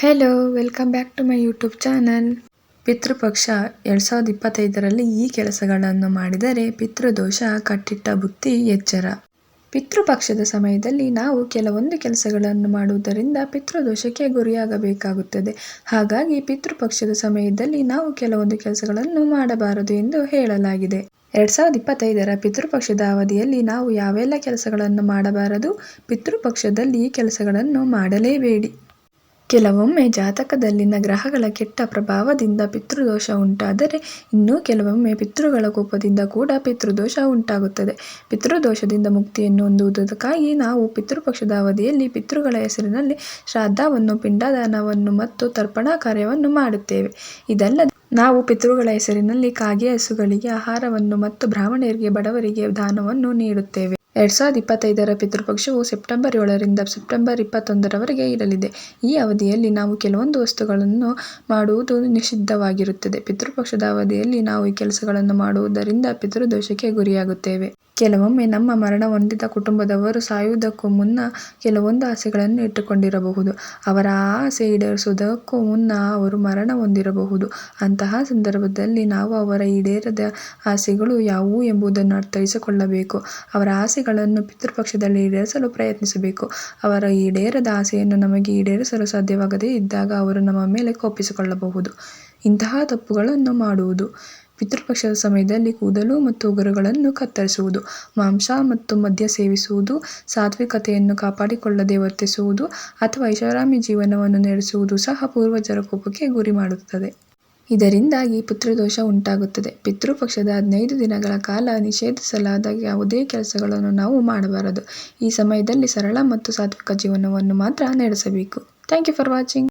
Hello welcome back to my YouTube channel Pitrupaksha ಎರಡು ಸಾವಿರದ ಇಪ್ಪತ್ತೈದರಲ್ಲಿ ಈ ಕೆಲಸಗಳನ್ನು ಮಾಡಿದರೆ ಪಿತೃದೋಷ, ಕಟ್ಟಿಟ್ಟ ಬುತ್ತಿ ಎಚ್ಚರ. ಪಿತೃಪಕ್ಷದ ಸಮಯದಲ್ಲಿ ನಾವು ಕೆಲವೊಂದು ಕೆಲಸಗಳನ್ನು ಮಾಡುವುದರಿಂದ ಪಿತೃದೋಷಕ್ಕೆ ಗುರಿಯಾಗಬೇಕಾಗುತ್ತದೆ. ಹಾಗಾಗಿ ಪಿತೃಪಕ್ಷದ ಸಮಯದಲ್ಲಿ ನಾವು ಕೆಲವೊಂದು ಕೆಲಸಗಳನ್ನು ಮಾಡಬಾರದು ಎಂದು ಹೇಳಲಾಗಿದೆ. ಎರಡು ಸಾವಿರದ ಇಪ್ಪತ್ತೈದರ ಪಿತೃಪಕ್ಷದ ಅವಧಿಯಲ್ಲಿ ನಾವು ಯಾವೆಲ್ಲ ಕೆಲಸಗಳನ್ನು ಮಾಡಬಾರದು? ಪಿತೃಪಕ್ಷದಲ್ಲಿ ಈ ಕೆಲಸಗಳನ್ನು ಮಾಡಲೇಬೇಡಿ. ಕೆಲವೊಮ್ಮೆ ಜಾತಕದಲ್ಲಿನ ಗ್ರಹಗಳ ಕೆಟ್ಟ ಪ್ರಭಾವದಿಂದ ಪಿತೃದೋಷ ಉಂಟಾದರೆ ಇನ್ನು ಕೆಲವೊಮ್ಮೆ ಪಿತೃಗಳ ಕೋಪದಿಂದ ಕೂಡ ಪಿತೃದೋಷ ಉಂಟಾಗುತ್ತದೆ. ಪಿತೃದೋಷದಿಂದ ಮುಕ್ತಿಯನ್ನು ಹೊಂದುವುದಕ್ಕಾಗಿ ನಾವು ಪಿತೃಪಕ್ಷದ ಅವಧಿಯಲ್ಲಿ ಪಿತೃಗಳ ಹೆಸರಿನಲ್ಲಿ ಶ್ರಾದ್ದವನ್ನು, ಪಿಂಡದಾನವನ್ನು ಮತ್ತು ತರ್ಪಣಾ ಕಾರ್ಯವನ್ನು ಮಾಡುತ್ತೇವೆ. ಇದಲ್ಲದೆ ನಾವು ಪಿತೃಗಳ ಹೆಸರಿನಲ್ಲಿ ಕಾಗೆ ಹಸುಗಳಿಗೆ ಆಹಾರವನ್ನು ಮತ್ತು ಬ್ರಾಹ್ಮಣರಿಗೆ, ಬಡವರಿಗೆ ದಾನವನ್ನು ನೀಡುತ್ತೇವೆ. ಎರಡು ಸಾವಿರದ ಇಪ್ಪತ್ತೈದರ ಪಿತೃಪಕ್ಷವು ಸೆಪ್ಟೆಂಬರ್ ಏಳರಿಂದ ಸೆಪ್ಟೆಂಬರ್ ಇಪ್ಪತ್ತೊಂದರವರೆಗೆ ಇರಲಿದೆ. ಈ ಅವಧಿಯಲ್ಲಿ ನಾವು ಕೆಲವೊಂದು ವಸ್ತುಗಳನ್ನು ಮಾಡುವುದು ನಿಷಿದ್ಧವಾಗಿರುತ್ತದೆ. ಪಿತೃಪಕ್ಷದ ಅವಧಿಯಲ್ಲಿ ನಾವು ಈ ಕೆಲಸಗಳನ್ನು ಮಾಡುವುದರಿಂದ ಪಿತೃದೋಷಕ್ಕೆ ಗುರಿಯಾಗುತ್ತೇವೆ. ಕೆಲವೊಮ್ಮೆ ನಮ್ಮ ಮರಣ ಹೊಂದಿದ ಕುಟುಂಬದವರು ಸಾಯುವುದಕ್ಕೂ ಮುನ್ನ ಕೆಲವೊಂದು ಆಸೆಗಳನ್ನು ಇಟ್ಟುಕೊಂಡಿರಬಹುದು. ಅವರ ಆ ಆಸೆ ಈಡೇರಿಸುವುದಕ್ಕೂ ಮುನ್ನ ಅವರು ಮರಣ ಹೊಂದಿರಬಹುದು. ಅಂತಹ ಸಂದರ್ಭದಲ್ಲಿ ನಾವು ಅವರ ಈಡೇರದ ಆಸೆಗಳು ಯಾವುವು ಎಂಬುದನ್ನು ಅರ್ಥೈಸಿಕೊಳ್ಳಬೇಕು. ಅವರ ಆಸೆಗಳನ್ನು ಪಿತೃಪಕ್ಷದಲ್ಲಿ ಈಡೇರಿಸಲು ಪ್ರಯತ್ನಿಸಬೇಕು. ಅವರ ಈಡೇರದ ಆಸೆಯನ್ನು ನಮಗೆ ಈಡೇರಿಸಲು ಸಾಧ್ಯವಾಗದೇ ಇದ್ದಾಗ ಅವರು ನಮ್ಮ ಮೇಲೆ ಕೋಪಿಸಿಕೊಳ್ಳಬಹುದು. ಇಂತಹ ತಪ್ಪುಗಳನ್ನು ಮಾಡುವುದು ಪಿತೃಪಕ್ಷದ ಸಮಯದಲ್ಲಿ ಕೂದಲು ಮತ್ತು ಉಗುರುಗಳನ್ನು ಕತ್ತರಿಸುವುದು, ಮಾಂಸ ಮತ್ತು ಮದ್ಯ ಸೇವಿಸುವುದು, ಸಾತ್ವಿಕತೆಯನ್ನು ಕಾಪಾಡಿಕೊಳ್ಳದೆ ವರ್ತಿಸುವುದು ಅಥವಾ ಐಷಾರಾಮಿ ಜೀವನವನ್ನು ನಡೆಸುವುದು ಸಹ ಪೂರ್ವಜರ ಕೋಪಕ್ಕೆ ಗುರಿ ಮಾಡುತ್ತದೆ. ಇದರಿಂದಾಗಿ ಪಿತೃದೋಷ ಉಂಟಾಗುತ್ತದೆ. ಪಿತೃಪಕ್ಷದ ಹದಿನೈದು ದಿನಗಳ ಕಾಲ ನಿಷೇಧಿಸಲಾದ ಯಾವುದೇ ಕೆಲಸಗಳನ್ನು ನಾವು ಮಾಡಬಾರದು. ಈ ಸಮಯದಲ್ಲಿ ಸರಳ ಮತ್ತು ಸಾತ್ವಿಕ ಜೀವನವನ್ನು ಮಾತ್ರ ನಡೆಸಬೇಕು. Thank you for watching